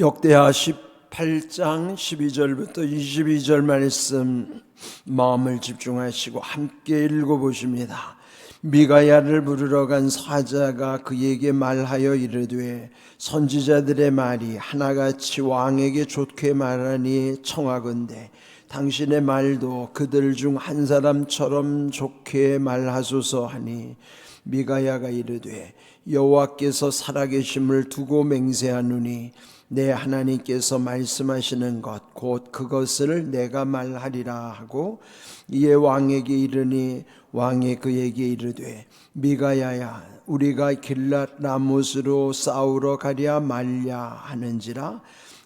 역대하 18장 12절부터 22절 말씀 마음을 집중하시고 함께 읽어보십니다. 미가야를 부르러 간 사자가 그에게 말하여 이르되 선지자들의 말이 하나같이 왕에게 좋게 말하니 청하건대 당신의 말도 그들 중 한 사람처럼 좋게 말하소서 하니 미가야가 이르되 여호와께서 살아계심을 두고 맹세하노니 내 하나님께서 말씀하시는 것 곧 그것을 내가 말하리라 하고 이에 왕에게 이르니 왕이 그에게 이르되 미가야야 우리가 길랏 라못으로 싸우러 가랴 말랴 하는지라?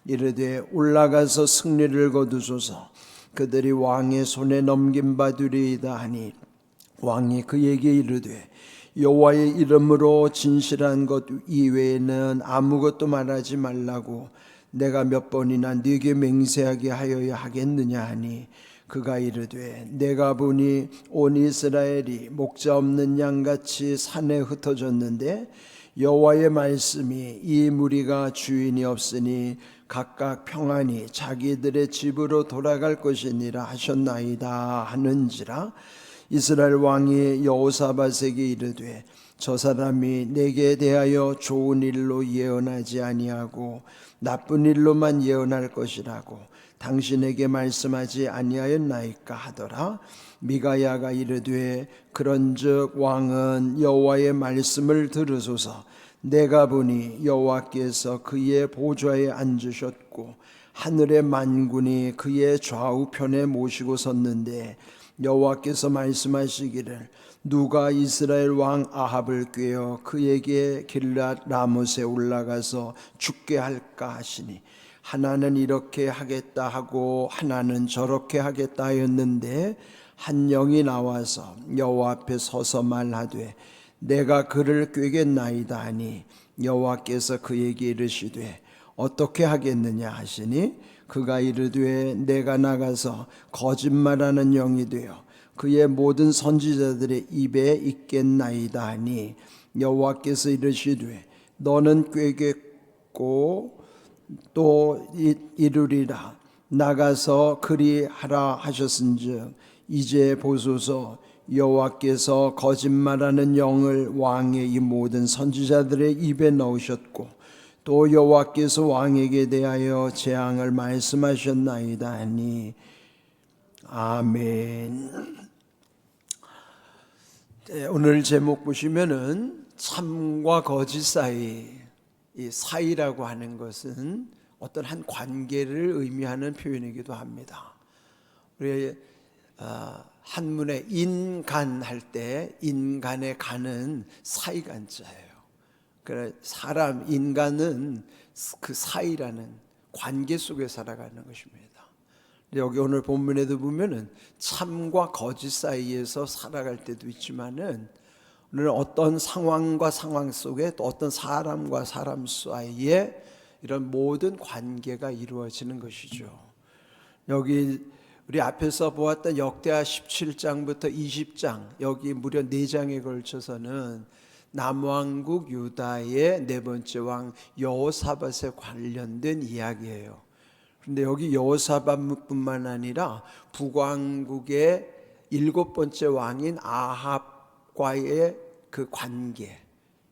이르되 올라가서 승리를 거두소서. 그들이 왕의 손에 넘긴 바두리이다 하니 왕이 그에게 이르되 여호와의 이름으로 진실한 것 이외에는 아무것도 말하지 말라고 내가 몇 번이나 네게 맹세하게 하여야 하겠느냐 하니 그가 이르되 내가 보니 온 이스라엘이 목자 없는 양같이 산에 흩어졌는데 여호와의 말씀이 이 무리가 주인이 없으니 각각 평안히 자기들의 집으로 돌아갈 것이니라 하셨나이다 하는지라 이스라엘 왕이 여호사밧에게 이르되 저 사람이 내게 대하여 좋은 일로 예언하지 아니하고 나쁜 일로만 예언할 것이라고 당신에게 말씀하지 아니하였나이까 하더라. 미가야가 이르되 그런즉 왕은 여호와의 말씀을 들으소서. 내가 보니 여호와께서 그의 보좌에 앉으셨고 하늘의 만군이 그의 좌우편에 모시고 섰는데 여호와께서 말씀하시기를 누가 이스라엘 왕 아합을 꾀어 그에게 길랏 라못에 올라가서 죽게 할까 하시니 하나는 이렇게 하겠다 하고 하나는 저렇게 하겠다 하였는데 한 영이 나와서 여호와 앞에 서서 말하되 내가 그를 꾀겠나이다 하니 여호와께서 그에게 이르시되 어떻게 하겠느냐 하시니 그가 이르되 내가 나가서 거짓말하는 영이 되어 그의 모든 선지자들의 입에 있겠나이다 하니 여호와께서 이르시되 너는 꾀겠고 또 이- 이루리라. 나가서 그리하라 하셨은즉 이제 보소서. 여호와께서 거짓말하는 영을 왕의 이 모든 선지자들의 입에 넣으셨고 또 여호와께서 왕에게 대하여 재앙을 말씀하셨나이다 하니 아멘. 네, 오늘 제목 보시면은 참과 거짓 사이 이 사이라고 하는 것은 어떤 한 관계를 의미하는 표현이기도 합니다. 우리 어, 한문에 인간 할 때 인간의 간은 사이간자예요. 사람 인간은 그 사이라는 관계 속에 살아가는 것입니다. 여기 오늘 본문에도 보면은 참과 거짓 사이에서 살아갈 때도 있지만은 오늘 어떤 상황과 상황 속에 또 어떤 사람과 사람 사이에 이런 모든 관계가 이루어지는 것이죠. 여기 우리 앞에서 보았던 역대하 17장부터 20장 여기 무려 4장에 걸쳐서는 남왕국 유다의 네 번째 왕 여호사밧에 관련된 이야기예요. 그런데 여기 여호사밧뿐만 아니라 북왕국의 일곱 번째 왕인 아합과의 그 관계.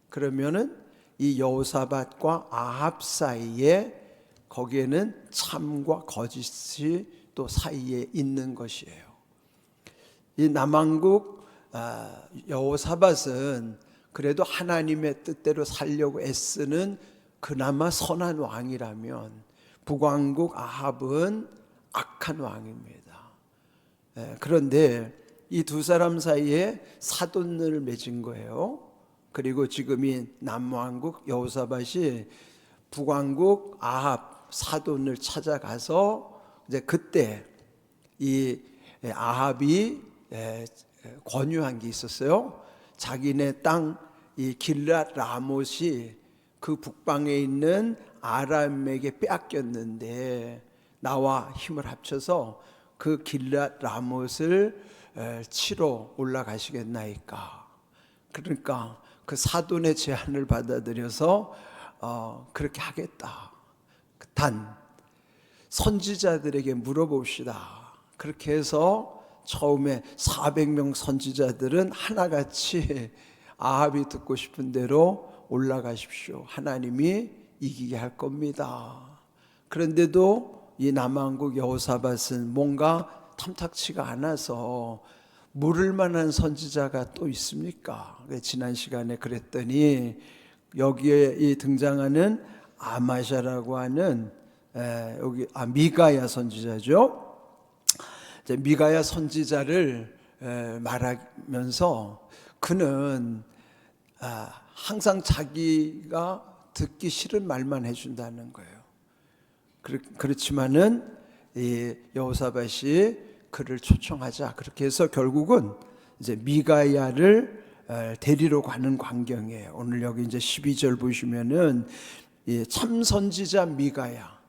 그러면은 이 여호사밧과 아합 사이에 거기에는 참과 거짓이 또 사이에 있는 것이에요. 이 남왕국 아, 여호사밧은 그래도 하나님의 뜻대로 살려고 애쓰는 그나마 선한 왕이라면 북왕국 아합은 악한 왕입니다. 예, 그런데 이 두 사람 사이에 사돈을 맺은 거예요. 그리고 지금 이 남왕국 여호사밧이 북왕국 아합 사돈을 찾아가서 이제 그때 이 아합이 에, 권유한 게 있었어요. 자기네 땅 이 길랏 라못이 그 북방에 있는 아람에게 빼앗겼는데 나와 힘을 합쳐서 그 길랏 라못을 에, 치러 올라가시겠나이까. 그러니까 그 사돈의 제안을 받아들여서 어, 그렇게 하겠다. 단 선지자들에게 물어봅시다. 그렇게 해서 처음에 400명 선지자들은 하나같이 아합이 듣고 싶은 대로 올라가십시오. 하나님이 이기게 할 겁니다. 그런데도 이 남한국 여호사밧은 뭔가 탐탁치가 않아서 물을 만한 선지자가 또 있습니까? 지난 시간에 그랬더니 여기에 이 등장하는 아마샤라고 하는 에, 여기 아 미가야 선지자죠. 미가야 선지자를 에, 말하면서 그는 아, 항상 자기가 듣기 싫은 말만 해준다는 거예요. 그렇, 그렇지만은 이 여호사밧이 그를 초청하자 그렇게 해서 결국은 이제 미가야를 에, 데리러 가는 광경이에요. 오늘 여기 이제 12절 보시면은 이참 선지자 미가야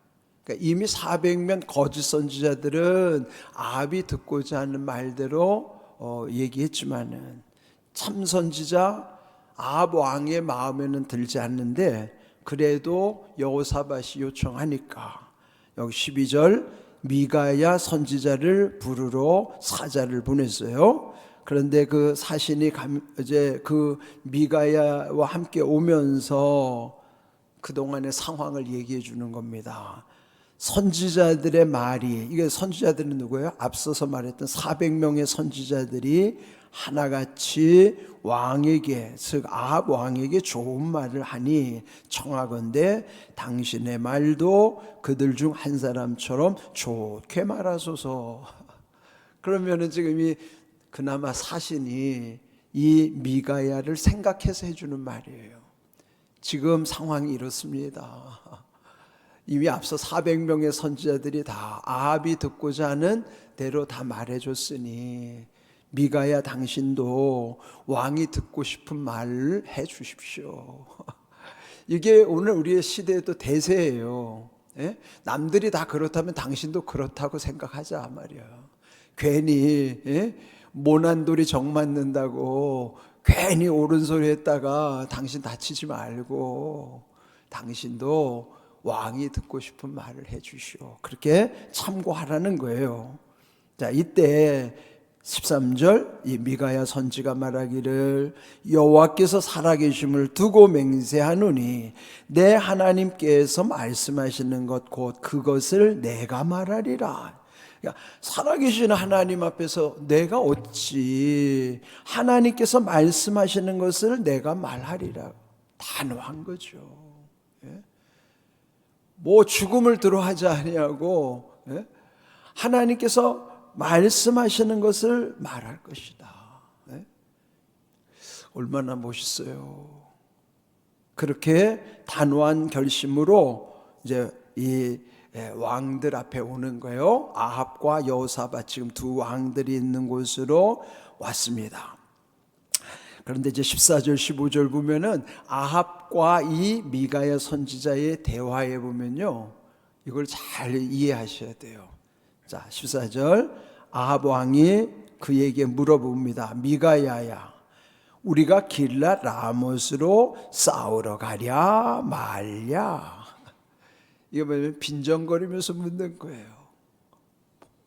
그러니까 이미 400명 거짓 선지자들은 아합이 듣고자 하는 말대로 어, 얘기했지만은 참 선지자 아합 왕의 마음에는 들지 않는데 그래도 여호사밧이 요청하니까 여기 12절 미가야 선지자를 부르러 사자를 보냈어요. 그런데 그 사신이 감, 이제 그 미가야와 함께 오면서 그동안의 상황을 얘기해 주는 겁니다. 선지자들의 말이 이게 선지자들은 누구예요? 앞서서 말했던 400명의 선지자들이 하나같이 왕에게 즉 아합 왕에게 좋은 말을 하니 청하건대 당신의 말도 그들 중 한 사람처럼 좋게 말하소서. 그러면은 지금 이 그나마 사신이 이 미가야를 생각해서 해주는 말이에요. 지금 상황이 이렇습니다. 이미 앞서 400명의 선지자들이 다 아합이 듣고자 하는 대로 다 말해줬으니 미가야 당신도 왕이 듣고 싶은 말을 해 주십시오. 이게 오늘 우리의 시대에도 대세예요. 예? 남들이 다 그렇다면 당신도 그렇다고 생각하자 말이야. 괜히 예? 모난 돌이 정 맞는다고 괜히 옳은 소리 했다가 당신 다치지 말고 당신도 왕이 듣고 싶은 말을 해 주시오. 그렇게 참고하라는 거예요. 자, 이때 13절 이 미가야 선지가 말하기를 여호와께서 살아계심을 두고 맹세하노니 내 하나님께서 말씀하시는 것 곧 그것을 내가 말하리라. 그러니까 살아계신 하나님 앞에서 내가 어찌 하나님께서 말씀하시는 것을 내가 말하리라. 단호한 거죠. 예? 뭐 죽음을 들어하지 아니하고 예? 하나님께서 말씀하시는 것을 말할 것이다. 네? 얼마나 멋있어요. 그렇게 단호한 결심으로 이제 이 예, 왕들 앞에 오는 거예요. 아합과 여호사밧 지금 두 왕들이 있는 곳으로 왔습니다. 그런데 이제 14절 15절 보면은 아합과 이 미가야 선지자의 대화에 보면요. 이걸 잘 이해하셔야 돼요. 자, 14절 아합 왕이 그에게 물어봅니다. 미가야야, 우리가 길라 라못으로 싸우러 가랴 말랴. 이거 보면 빈정거리면서 묻는 거예요.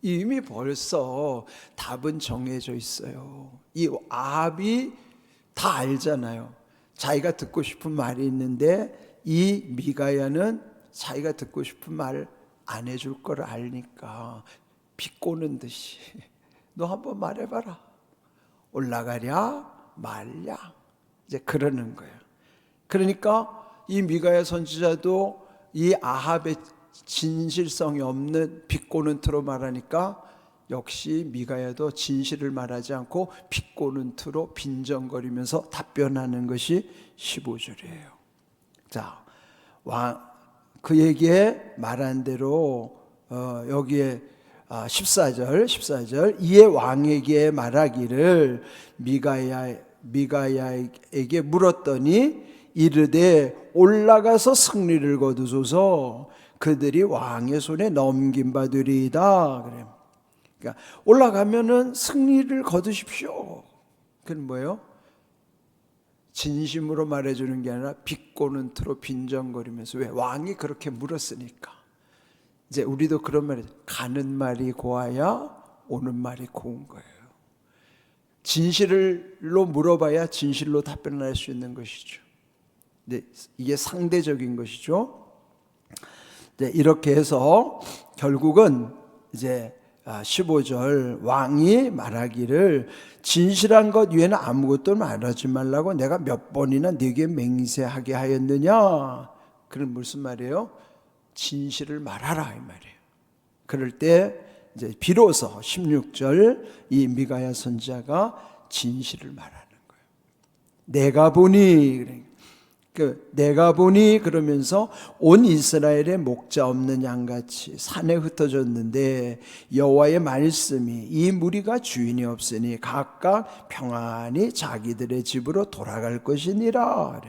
이미 벌써 답은 정해져 있어요. 이 아합이 다 알잖아요. 자기가 듣고 싶은 말이 있는데 이 미가야는 자기가 듣고 싶은 말을 안 해줄 걸 아니까 비꼬는 듯이 너 한번 말해봐라. 올라가랴 말랴 이제 그러는 거예요. 그러니까 이 미가야 선지자도 이 아합의 진실성이 없는 비꼬는 트로 말하니까 역시 미가야도 진실을 말하지 않고 비꼬는 트로 빈정거리면서 답변하는 것이 15절이에요. 자, 왕 그에게 말한 대로 어, 여기에 아, 14절 14절 이에 왕에게 말하기를 미가야 미가야에게 물었더니 이르되 올라가서 승리를 거두소서 그들이 왕의 손에 넘긴 바되리이다 그래. 그러니까 올라가면은 승리를 거두십시오. 그건 뭐예요? 진심으로 말해주는 게 아니라 비꼬는 트로 빈정거리면서 왜 왕이 그렇게 물었으니까 이제 우리도 그런 말이 가는 말이 고와야 오는 말이 고운 거예요. 진실로 물어봐야 진실로 답변을 할수 있는 것이죠. 네, 이게 상대적인 것이죠. 네, 이렇게 해서 결국은 이제 15절 왕이 말하기를 진실한 것 외에는 아무것도 말하지 말라고 내가 몇 번이나 네게 맹세하게 하였느냐. 그런 무슨 말이에요? 진실을 말하라 이 말이에요. 그럴 때 이제 비로소 16절 이 미가야 선지자가 진실을 말하는 거예요. 내가 보니 그 내가 보니 그러면서 온 이스라엘의 목자 없는 양같이 산에 흩어졌는데 여호와의 말씀이 이 무리가 주인이 없으니 각각 평안히 자기들의 집으로 돌아갈 것이니라.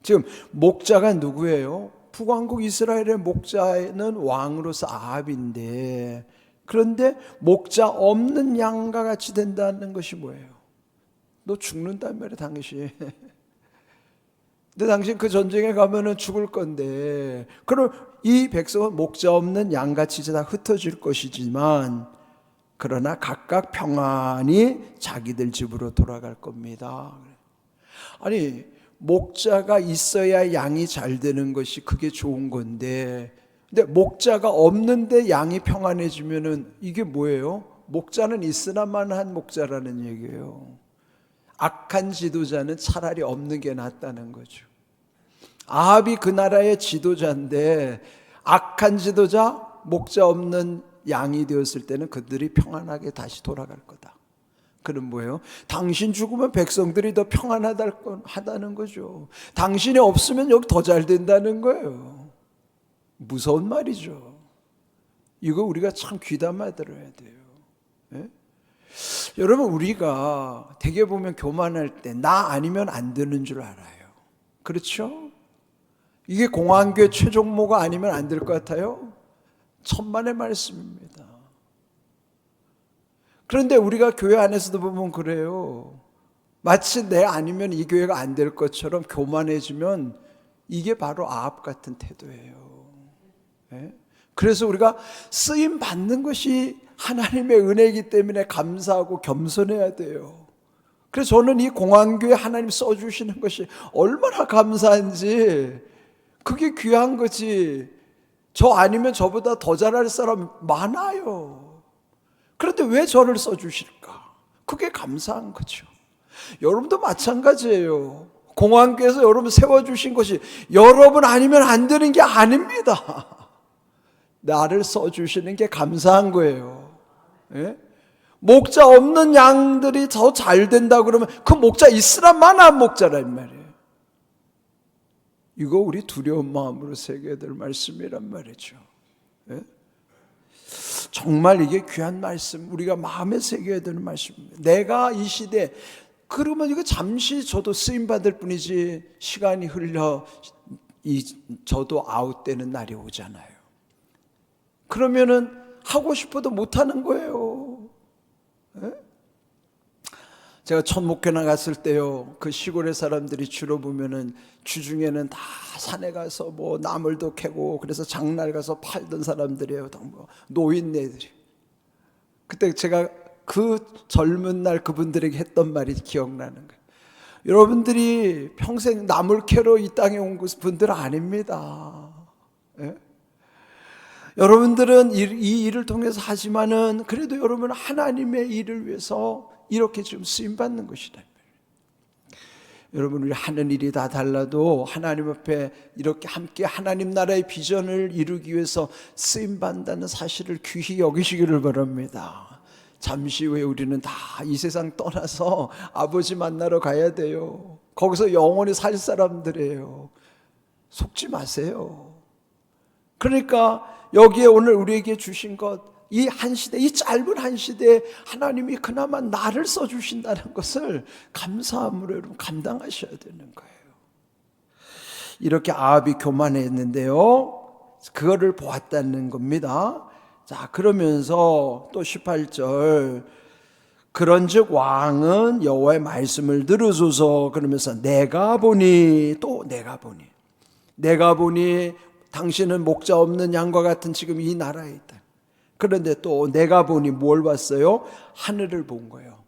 지금 목자가 누구예요? 북왕국 이스라엘의 목자는 왕으로서 아합인데 그런데 목자 없는 양과 같이 된다는 것이 뭐예요? 너 죽는단 말이야 당신. 근데 당신 그 전쟁에 가면은 죽을 건데 그럼 이 백성은 목자 없는 양같이 다 흩어질 것이지만 그러나 각각 평안히 자기들 집으로 돌아갈 겁니다. 아니 목자가 있어야 양이 잘 되는 것이 그게 좋은 건데 근데 목자가 없는데 양이 평안해지면은 이게 뭐예요? 목자는 있으나만 한 목자라는 얘기예요. 악한 지도자는 차라리 없는 게 낫다는 거죠. 아합이 그 나라의 지도자인데 악한 지도자, 목자 없는 양이 되었을 때는 그들이 평안하게 다시 돌아갈 거다. 그는 뭐예요? 당신 죽으면 백성들이 더 평안하다는 거죠. 당신이 없으면 여기 더 잘 된다는 거예요. 무서운 말이죠. 이거 우리가 참 귀담아 들어야 돼요. 예? 여러분 우리가 대개 보면 교만할 때 나 아니면 안 되는 줄 알아요. 그렇죠? 이게 공안교회 최종모가 아니면 안 될 것 같아요. 천만의 말씀입니다. 그런데 우리가 교회 안에서도 보면 그래요. 마치 내 아니면 이 교회가 안 될 것처럼 교만해지면 이게 바로 아합 같은 태도예요. 네? 그래서 우리가 쓰임 받는 것이 하나님의 은혜이기 때문에 감사하고 겸손해야 돼요. 그래서 저는 이 공안교회 하나님 써주시는 것이 얼마나 감사한지 그게 귀한 거지. 저 아니면 저보다 더 잘할 사람 많아요. 그런데 왜 저를 써주실까? 그게 감사한 거죠. 여러분도 마찬가지예요. 공안교에서 여러분 세워주신 것이 여러분 아니면 안 되는 게 아닙니다. 나를 써주시는 게 감사한 거예요. 예? 목자 없는 양들이 더 잘 된다 그러면 그 목자 있으라만 한 목자란 말이에요. 이거 우리 두려운 마음으로 새겨야 될 말씀이란 말이죠. 예? 정말 이게 귀한 말씀, 우리가 마음에 새겨야 되는 말씀입니다. 내가 이 시대, 그러면 이거 잠시 저도 쓰임 받을 뿐이지 시간이 흘려 이 저도 아웃되는 날이 오잖아요. 그러면은 하고 싶어도 못 하는 거예요. 예? 제가 첫 목회 나갔을 때요, 그 시골의 사람들이 주로 보면은 주중에는 다 산에 가서 뭐 나물도 캐고 그래서 장날 가서 팔던 사람들이에요. 뭐 노인네들이. 그때 제가 그 젊은 날 그분들에게 했던 말이 기억나는 거예요. 여러분들이 평생 나물 캐러 이 땅에 온 분들 아닙니다. 예? 여러분들은 이 일을 통해서 하지만은 그래도 여러분 하나님의 일을 위해서 이렇게 지금 쓰임 받는 것이다. 여러분 우리 하는 일이 다 달라도 하나님 앞에 이렇게 함께 하나님 나라의 비전을 이루기 위해서 쓰임 받는다는 사실을 귀히 여기시기를 바랍니다. 잠시 후에 우리는 다 이 세상 떠나서 아버지 만나러 가야 돼요. 거기서 영원히 살 사람들이에요. 속지 마세요. 그러니까 여기에 오늘 우리에게 주신 것 이 한 시대, 이 짧은 한 시대에 하나님이 그나마 나를 써주신다는 것을 감사함으로 여러분 감당하셔야 되는 거예요. 이렇게 아합이 교만했는데요. 그거를 보았다는 겁니다. 자, 그러면서 또 18절 그런즉 왕은 여호와의 말씀을 들으소서 그러면서 내가 보니 또 내가 보니 내가 보니 당신은 목자 없는 양과 같은 지금 이 나라에 있다. 그런데 또 내가 보니 뭘 봤어요? 하늘을 본 거예요.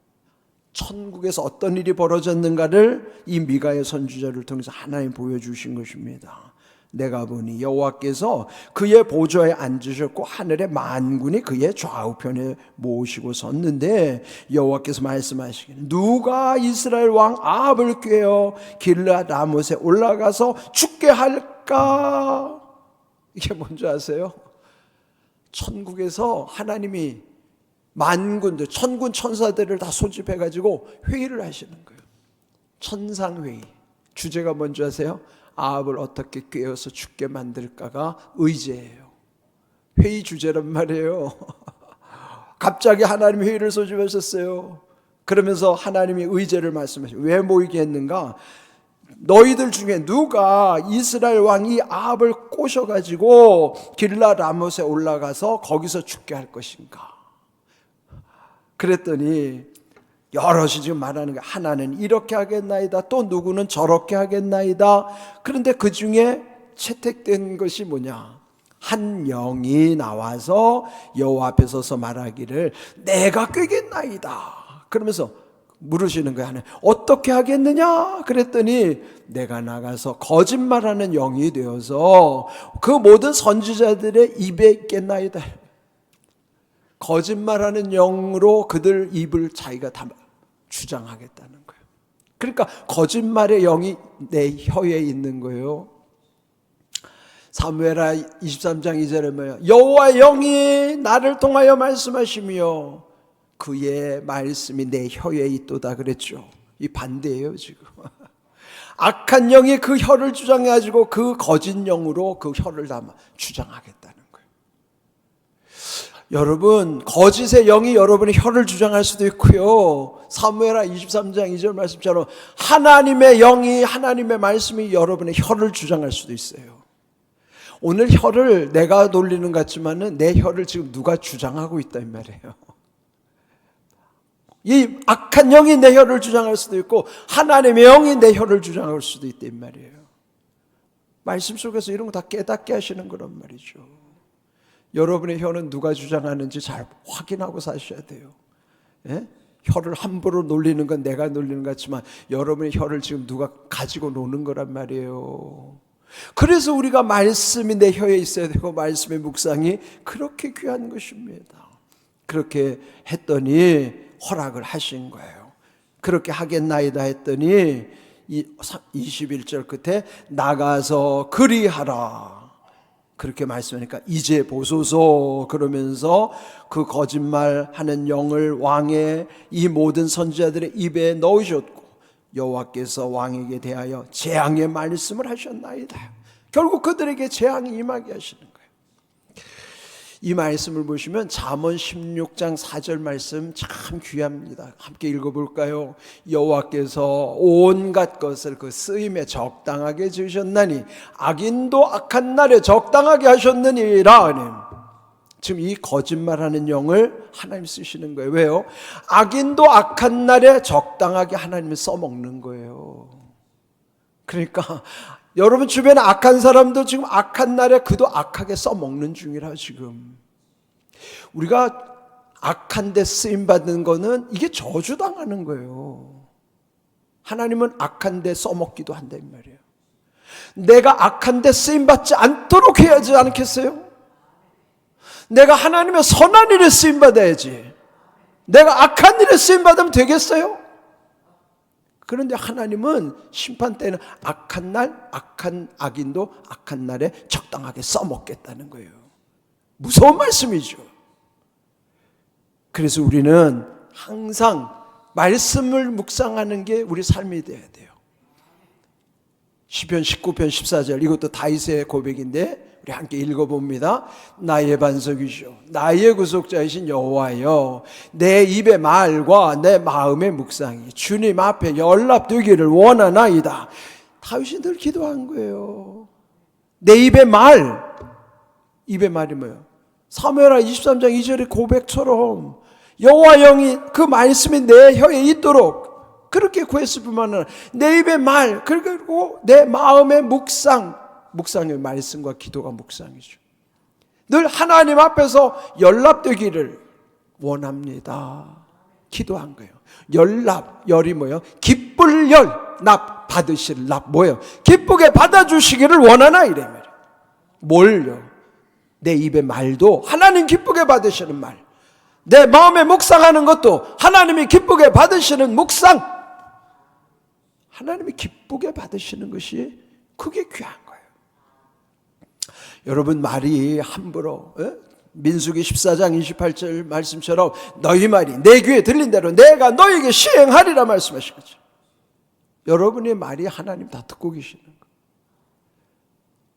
천국에서 어떤 일이 벌어졌는가를 이 미가의 선주자를 통해서 하나님 보여주신 것입니다. 내가 보니 여호와께서 그의 보좌에 앉으셨고 하늘의 만군이 그의 좌우편에 모시고 섰는데 여호와께서 말씀하시기를 누가 이스라엘 왕 아합을 꾀어 길라 라못에 올라가서 죽게 할까? 이게 뭔지 아세요? 천국에서 하나님이 만군들, 천군 천사들을 다 소집해 가지고 회의를 하시는 거예요. 천상 회의. 주제가 뭔지 아세요? 아합을 어떻게 꿰어서 죽게 만들까가 의제예요. 회의 주제란 말이에요. 갑자기 하나님 회의를 소집하셨어요. 그러면서 하나님이 의제를 말씀하시고 왜 모이게 했는가? 너희들 중에 누가 이스라엘 왕이 아합을 꼬셔가지고 길라 라못에 올라가서 거기서 죽게 할 것인가? 그랬더니 여럿이 지금 말하는 게 하나는 이렇게 하겠나이다 또 누구는 저렇게 하겠나이다. 그런데 그 중에 채택된 것이 뭐냐? 한 영이 나와서 여호와 앞에 서서 말하기를 내가 꾀겠나이다. 그러면서 물으시는 하나님 어떻게 하겠느냐 그랬더니 내가 나가서 거짓말하는 영이 되어서 그 모든 선지자들의 입에 있겠나이다 거짓말하는 영으로 그들 입을 자기가 다 주장하겠다는 거예요. 그러니까 거짓말의 영이 내 혀에 있는 거예요. 사무엘하 23장 2절에 뭐야? 여호와의 영이 나를 통하여 말씀하시며 그의 말씀이 내 혀에 있도다 그랬죠. 이 반대예요, 지금. 악한 영이 그 혀를 주장해 가지고 그 거짓 영으로 그 혀를 담아 주장하겠다는 거예요. 여러분, 거짓의 영이 여러분의 혀를 주장할 수도 있고요. 사무엘하 23장 2절 말씀처럼 하나님의 영이 하나님의 말씀이 여러분의 혀를 주장할 수도 있어요. 오늘 혀를 내가 놀리는 것 같지만은 내 혀를 지금 누가 주장하고 있다 이 말이에요. 이 악한 영이 내 혀를 주장할 수도 있고 하나님의 영이 내 혀를 주장할 수도 이 말이에요. 말씀 속에서 이런 거 다 깨닫게 하시는 거란 말이죠. 여러분의 혀는 누가 주장하는지 잘 확인하고 사셔야 돼요. 예? 혀를 함부로 놀리는 건 내가 놀리는 것 같지만 여러분의 혀를 지금 누가 가지고 노는 거란 말이에요. 그래서 우리가 말씀이 내 혀에 있어야 되고 말씀의 묵상이 그렇게 귀한 것입니다. 그렇게 했더니 허락을 하신 거예요. 그렇게 하겠나이다 했더니 21절 끝에 나가서 그리하라. 그렇게 말씀하니까 이제 보소서 그러면서 그 거짓말 하는 영을 왕의 이 모든 선지자들의 입에 넣으셨고 여호와께서 왕에게 대하여 재앙의 말씀을 하셨나이다. 결국 그들에게 재앙이 임하게 하시는. 이 말씀을 보시면 잠언 16장 4절 말씀 참 귀합니다. 함께 읽어볼까요? 여호와께서 온갖 것을 그 쓰임에 적당하게 지으셨나니 악인도 악한 날에 적당하게 하셨느니라. 지금 이 거짓말하는 영을 하나님 쓰시는 거예요. 왜요? 악인도 악한 날에 적당하게 하나님을 써먹는 거예요. 그러니까 여러분 주변에 악한 사람도 지금 악한 날에 그도 악하게 써먹는 중이라 지금. 우리가 악한 데 쓰임 받는 거는 이게 저주당하는 거예요. 하나님은 악한 데 써먹기도 한다 이 말이에요. 내가 악한 데 쓰임 받지 않도록 해야 하지 않겠어요? 내가 하나님의 선한 일에 쓰임 받아야지. 내가 악한 일에 쓰임 받으면 되겠어요? 그런데 하나님은 심판 때는 악한 날, 악한 악인도 악한 날에 적당하게 써먹겠다는 거예요. 무서운 말씀이죠. 그래서 우리는 항상 말씀을 묵상하는 게 우리 삶이 돼야 돼요. 시편 19편 14절 이것도 다윗의 고백인데 우리 함께 읽어봅니다. 나의 반석이시오. 나의 구속자이신 여호와여. 내 입의 말과 내 마음의 묵상이 주님 앞에 연락되기를 원하나이다. 다윗이 늘 기도한 거예요. 내 입의 말. 입의 말이 뭐예요? 사무엘하 23장 2절의 고백처럼 여호와 영이 그 말씀이 내 혀에 있도록 그렇게 구했을 뿐만 아니라 내 입의 말 그리고 내 마음의 묵상 묵상의 말씀과 기도가 묵상이죠. 늘 하나님 앞에서 연락되기를 원합니다. 기도한 거예요. 연락, 열이 뭐예요? 기쁠 열, 납, 받으실 납, 뭐예요? 기쁘게 받아주시기를 원하나, 이래 말이에요. 뭘요? 내 입의 말도 하나님 기쁘게 받으시는 말. 내 마음에 묵상하는 것도 하나님이 기쁘게 받으시는 묵상. 하나님이 기쁘게 받으시는 것이 그게 귀한. 여러분 말이 함부로 예? 민수기 14장 28절 말씀처럼 너희 말이 내 귀에 들린 대로 내가 너에게 시행하리라 말씀하신 거죠. 여러분의 말이 하나님 다 듣고 계시는 거예요.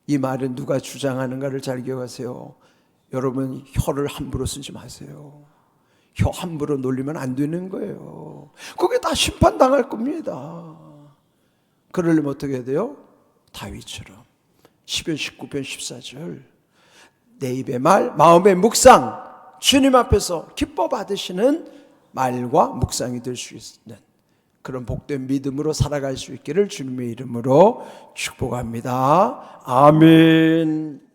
이 말은 누가 주장하는가를 잘 기억하세요. 여러분 혀를 함부로 쓰지 마세요. 혀 함부로 놀리면 안 되는 거예요. 그게 다 심판당할 겁니다. 그러려면 어떻게 해야 돼요? 다윗처럼 10편 19편 14절 내 입의 말 마음의 묵상 주님 앞에서 기뻐 받으시는 말과 묵상이 될 수 있는 그런 복된 믿음으로 살아갈 수 있기를 주님의 이름으로 축복합니다. 아멘.